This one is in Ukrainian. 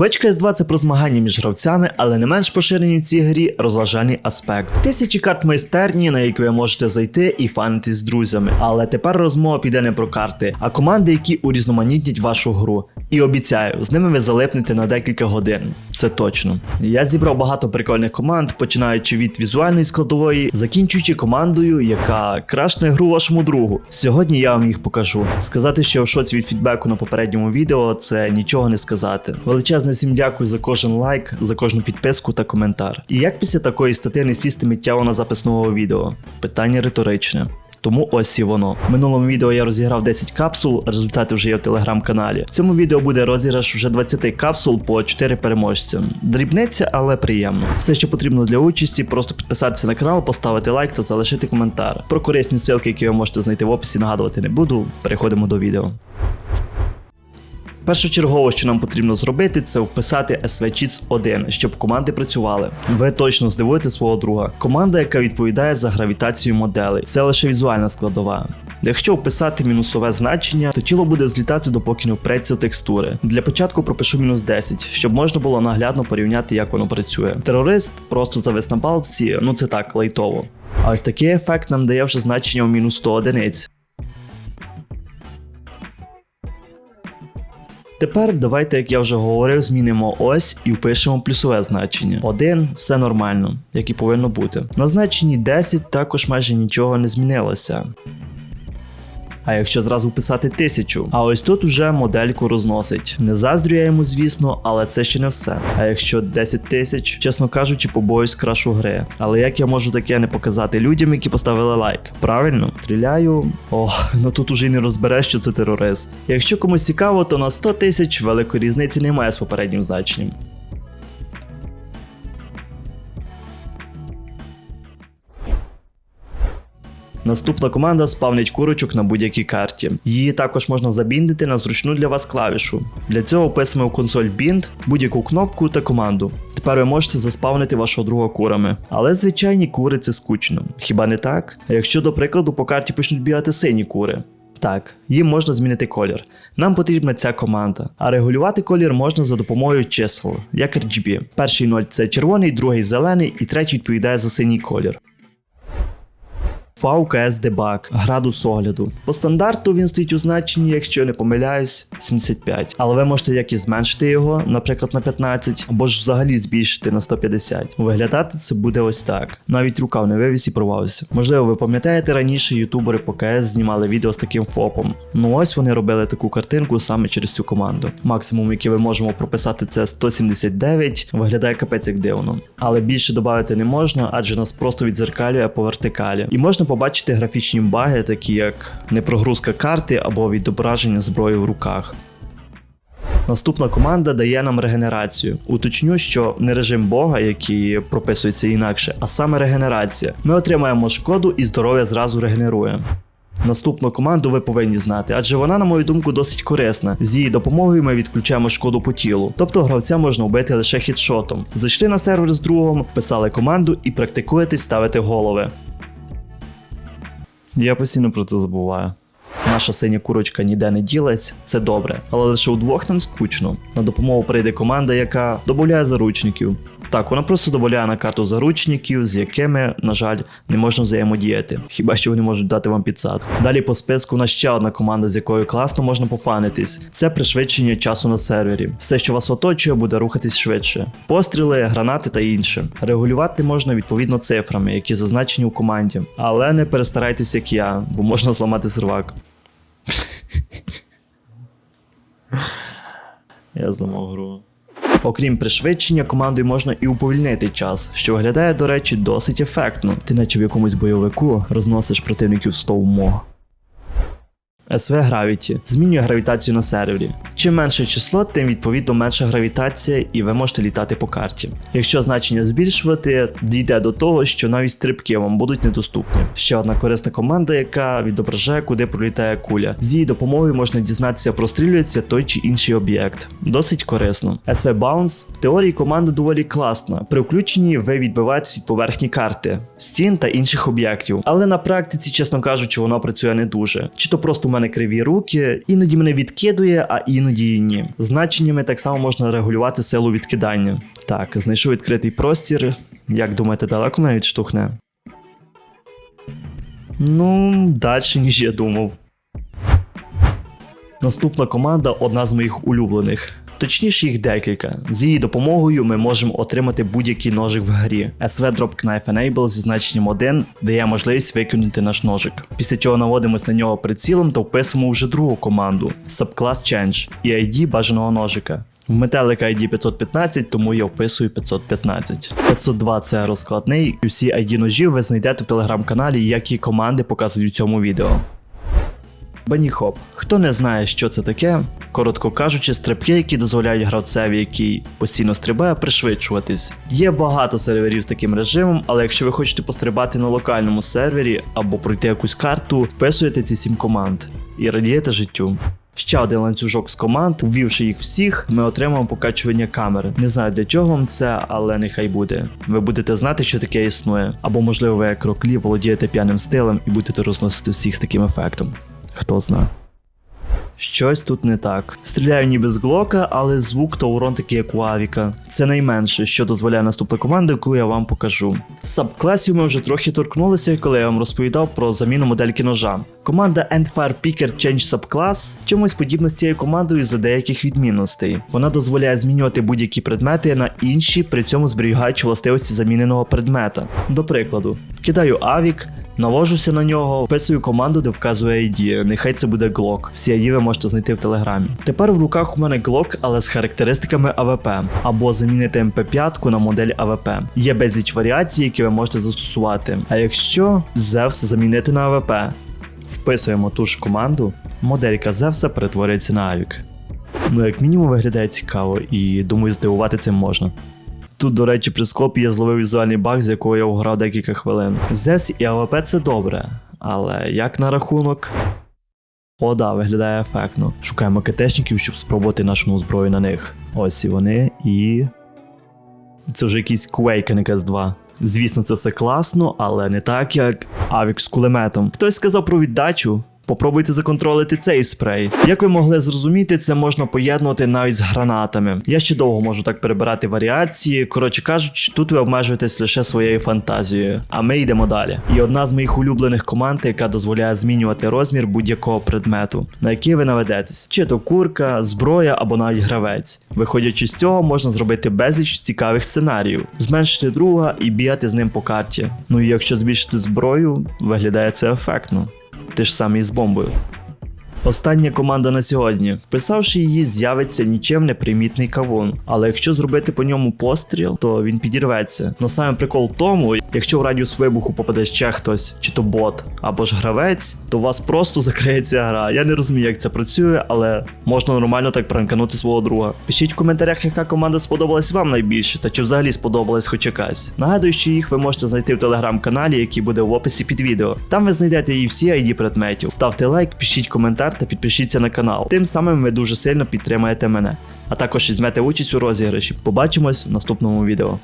Хоч КС-2 це про змагання між гравцями, але не менш поширені в цій грі розважальний аспект. Тисячі карт майстерні, на які ви можете зайти і фанити з друзями. Але тепер розмова піде не про карти, а команди, які урізноманітнять вашу гру. І обіцяю, з ними ви залипнете на декілька годин. Це точно. Я зібрав багато прикольних команд, починаючи від візуальної складової, закінчуючи командою, яка крашне гру вашому другу. Сьогодні я вам їх покажу. Сказати, що в шоці від фідбеку на попередньому відео, це нічого не сказати. Величезне всім дякую за кожен лайк, за кожну підписку та коментар. І як після такої статті не сісти миттєво на запис нового відео? Питання риторичне. Тому ось і воно. В минулому відео я розіграв 10 капсул, результати вже є в телеграм-каналі. В цьому відео буде розіграш вже 20 капсул по 4 переможця. Дрібниця, але приємно. Все, що потрібно для участі, просто підписатися на канал, поставити лайк та залишити коментар. Про корисні ссылки, які ви можете знайти в описі, нагадувати не буду. Переходимо до відео. Першочергово, що нам потрібно зробити, це вписати SV Cheats 1, щоб команди працювали. Ви точно здивуєте свого друга. Команда, яка відповідає за гравітацію моделей. Це лише візуальна складова. Якщо вписати мінусове значення, то тіло буде злітати допоки не впреться текстури. Для початку пропишу мінус 10, щоб можна було наглядно порівняти, як воно працює. Терорист просто завис на балці, ну це так, лайтово. А ось такий ефект нам дає вже значення в мінус 100 одиниць. Тепер давайте, як я вже говорив, змінимо ось і впишемо плюсове значення. Один все нормально, як і повинно бути. На значенні 10 також майже нічого не змінилося. А якщо зразу вписати 1000, а ось тут уже модельку розносить. Не заздрю я йому, звісно, але це ще не все. А якщо 10 тисяч, чесно кажучи, побоюсь крашу гри. Але як я можу таке не показати людям, які поставили лайк? Правильно, стріляю. Ох, ну тут уже й не розбереш, що це терорист. Якщо комусь цікаво, то на 100 тисяч великої різниці немає з попереднім значенням. Наступна команда спавнить курочок на будь-якій карті. Її також можна забіндити на зручну для вас клавішу. Для цього вписуємо в консоль Bind будь-яку кнопку та команду. Тепер ви можете заспавнити вашого друга курами. Але звичайні кури це скучно. Хіба не так? А якщо, до прикладу, по карті почнуть бігати сині кури. Так, їм можна змінити колір. Нам потрібна ця команда. А регулювати колір можна за допомогою чисел, як RGB. Перший 0 це червоний, другий зелений і третій відповідає за синій колір. VKS Debug, градус огляду. По стандарту він стоїть у значенні, якщо я не помиляюсь, 75. Але ви можете як і зменшити його, наприклад, на 15, або ж взагалі збільшити на 150. Виглядати це буде ось так. Навіть не вивіз і порвався. Можливо, ви пам'ятаєте, раніше ютубери по КС знімали відео з таким ФОПом. Ну ось вони робили таку картинку саме через цю команду. Максимум, який ми можемо прописати, це 179, виглядає капець як дивно. Але більше додати не можна, адже нас просто відзеркалює по вертикалі. І можна побачити графічні баги, такі як непрогрузка карти або відображення зброї в руках. Наступна команда дає нам регенерацію. Уточню, що не режим Бога, який прописується інакше, а саме регенерація. Ми отримаємо шкоду і здоров'я зразу регенерує. Наступну команду ви повинні знати, адже вона, на мою думку, досить корисна. З її допомогою ми відключаємо шкоду по тілу, тобто гравця можна вбити лише хідшотом. Зайшли на сервер з другом, писали команду і практикуєтесь ставити голови. Я постійно про це забуваю. Наша синя курочка ніде не ділась, це добре, але лише удвох нам скучно. На допомогу прийде команда, яка додає заручників. Так, вона просто додає на карту заручників, з якими, на жаль, не можна взаємодіяти. Хіба що вони можуть дати вам підсадку. Далі по списку у нас ще одна команда, з якою класно можна пофанитись. Це пришвидшення часу на сервері. Все, що вас оточує, буде рухатись швидше. Постріли, гранати та інше. Регулювати можна відповідно цифрами, які зазначені у команді. Але не перестарайтесь, як я, бо можна зламати сервак. Я зламав гру. Окрім пришвидшення, командою можна і уповільнити час, що виглядає, до речі, досить ефектно. Ти наче в якомусь бойовику розносиш противників стовмо. SV Gravity змінює гравітацію на сервері. Чим менше число, тим відповідно менша гравітація, і ви можете літати по карті. Якщо значення збільшувати, дійде до того, що навіть стрибки вам будуть недоступні. Ще одна корисна команда, яка відображає, куди пролітає куля. З її допомогою можна дізнатися, прострілюється той чи інший об'єкт. Досить корисно. SV Bounce в теорії команда доволі класна. При включенні ви відбиваєтесь від поверхні карти, стін та інших об'єктів. Але на практиці, чесно кажучи, вона працює не дуже. Чи то просто мене криві руки, іноді мене відкидує, а іноді і ні. Значеннями так само можна регулювати силу відкидання. Так, знайшов відкритий простір. Як думаєте, далеко мене відштовхне? Ну, далі, ніж я думав. Наступна команда одна з моїх улюблених. Точніше, їх декілька. З її допомогою ми можемо отримати будь-який ножик в грі. SV Drop Knife Enable зі значенням 1 дає можливість викинути наш ножик. Після чого наводимось на нього прицілом та вписуємо вже другу команду Subclass Change і ID бажаного ножика. В метелика ID 515, тому я вписую 515. 502 це розкладний, і всі ID ножів ви знайдете в телеграм-каналі, як і команди показують у цьому відео. Баніхоп. Хто не знає, що це таке, коротко кажучи, стрибки, які дозволяють гравцеві, який постійно стрибає, пришвидшуватись. Є багато серверів з таким режимом, але якщо ви хочете пострибати на локальному сервері або пройти якусь карту, вписуєте ці 7 команд і радієте життю. Ще один ланцюжок з команд, ввівши їх всіх, ми отримаємо покачування камери. Не знаю для чого вам це, але нехай буде. Ви будете знати, що таке існує. Або, можливо, ви як роклі володієте п'яним стилем і будете розносити всіх з таким ефектом. Хто зна. Щось тут не так. Стріляю ніби з глока, але звук та урон такий, як у Авіка. Це найменше, що дозволяє наступна команда, яку я вам покажу. Сабкласів ми вже трохи торкнулися, коли я вам розповідав про заміну модельки ножа. Команда Endfire Picker Change Subclass чомусь подібна з цією командою за деяких відмінностей. Вона дозволяє змінювати будь-які предмети на інші, при цьому зберігаючи властивості заміненого предмета. До прикладу, кидаю Авік. Навожуся на нього, вписую команду, де вказує ID. Нехай це буде Glock. Всі ID ви можете знайти в телеграмі. Тепер в руках у мене Glock, але з характеристиками АВП, або замінити МП5 на модель АВП. Є безліч варіацій, які ви можете застосувати. А якщо Зевс замінити на АВП, вписуємо ту ж команду, моделька Зевса перетворюється на Авік. Ну, як мінімум, виглядає цікаво, і думаю, здивувати цим можна. Тут, до речі, при скопі я зловив візуальний баг, з якого я грав декілька хвилин. Зевс і АВП це добре, але як на рахунок. О, да, виглядає ефектно. Шукаємо КТшників, щоб спробувати нашу зброю на них. Ось і вони, і. Це вже якийсь Quake, а CS2. Звісно, це все класно, але не так, як Авік з кулеметом. Хтось сказав про віддачу. Попробуйте законтролити цей спрей. Як ви могли зрозуміти, це можна поєднувати навіть з гранатами. Я ще довго можу так перебирати варіації. Коротше кажучи, тут ви обмежуєтесь лише своєю фантазією. А ми йдемо далі. І одна з моїх улюблених команд, яка дозволяє змінювати розмір будь-якого предмету, на який ви наведетесь, чи то курка, зброя або навіть гравець. Виходячи з цього, можна зробити безліч цікавих сценаріїв, зменшити друга і бігати з ним по карті. Ну і якщо збільшити зброю, виглядає це ефектно. Ти ж сам із бомбою. Остання команда на сьогодні. Вписавши її, з'явиться нічим не примітний кавун. Але якщо зробити по ньому постріл, то він підірветься. Но саме прикол в тому, якщо в радіус вибуху попаде ще хтось, чи то бот, або ж гравець, то у вас просто закриється гра. Я не розумію, як це працює, але можна нормально так пранканути свого друга. Пишіть в коментарях, яка команда сподобалась вам найбільше, та чи взагалі сподобалась хоч якась. Нагадую, що їх ви можете знайти в телеграм-каналі, який буде в описі під відео. Там ви знайдете і всі ID предметів. Ставте лайк, пишіть коментар та підпишіться на канал. Тим самим ви дуже сильно підтримаєте мене. А також візьмете участь у розіграші. Побачимось в наступному відео.